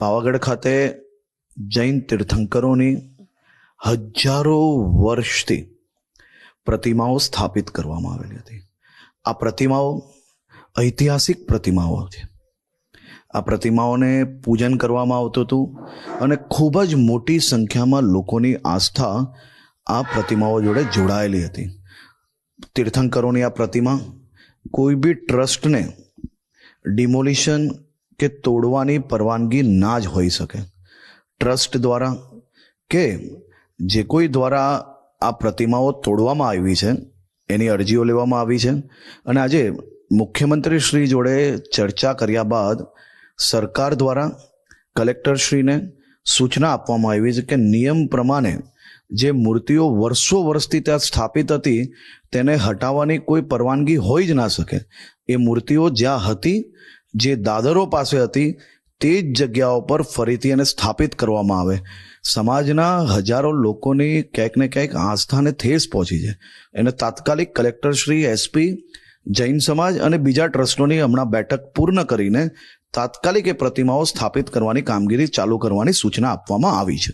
પાવાગઢ ખાતે જૈન તીર્થંકરોની હજારો વર્ષથી પ્રતિમાઓ સ્થાપિત કરવામાં આવેલી હતી. આ પ્રતિમાઓ ઐતિહાસિક પ્રતિમાઓ છે આ પ્રતિમાઓને પૂજન કરવામાં આવતું હતું અને ખૂબ જ મોટી સંખ્યામાં લોકોની આસ્થા આ પ્રતિમાઓ જોડે જોડાયેલી હતી. તીર્થંકરોની આ પ્રતિમા કોઈ બી ટ્રસ્ટને ડિમોલિશન કે તોડવાની પરવાનગી ના જ હોઈ શકે. ટ્રસ્ટ દ્વારા કે જે કોઈ દ્વારા આ પ્રતિમાઓ તોડવામાં આવી છે, એની અરજીઓ લેવામાં આવી છે. અને આજે મુખ્યમંત્રી શ્રી જોડે ચર્ચા કર્યા બાદ સરકાર દ્વારા કલેક્ટરશ્રીને સૂચના આપવામાં આવી છે કે નિયમ પ્રમાણે જે મૂર્તિઓ વર્ષો વર્ષથી ત્યાં સ્થાપિત હતી, તેને હટાવવાની કોઈ પરવાનગી હોઈ જ ના શકે. એ મૂર્તિઓ જ્યાં હતી જે દાદરો પાસે હતી, તે જ જગ્યાઓ પર ફરીથી એને સ્થાપિત કરવામાં આવે. સમાજના હજારો લોકોની ક્યાંક ને ક્યાંક આસ્થાને ઠેસ પહોંચી છે. એને તાત્કાલિક કલેક્ટર શ્રી એસપી જૈન સમાજ અને બીજા ટ્રસ્ટોની હમણાં બેઠક પૂર્ણ કરીને તાત્કાલિક એ પ્રતિમાઓ સ્થાપિત કરવાની કામગીરી ચાલુ કરવાની સૂચના આપવામાં આવી છે.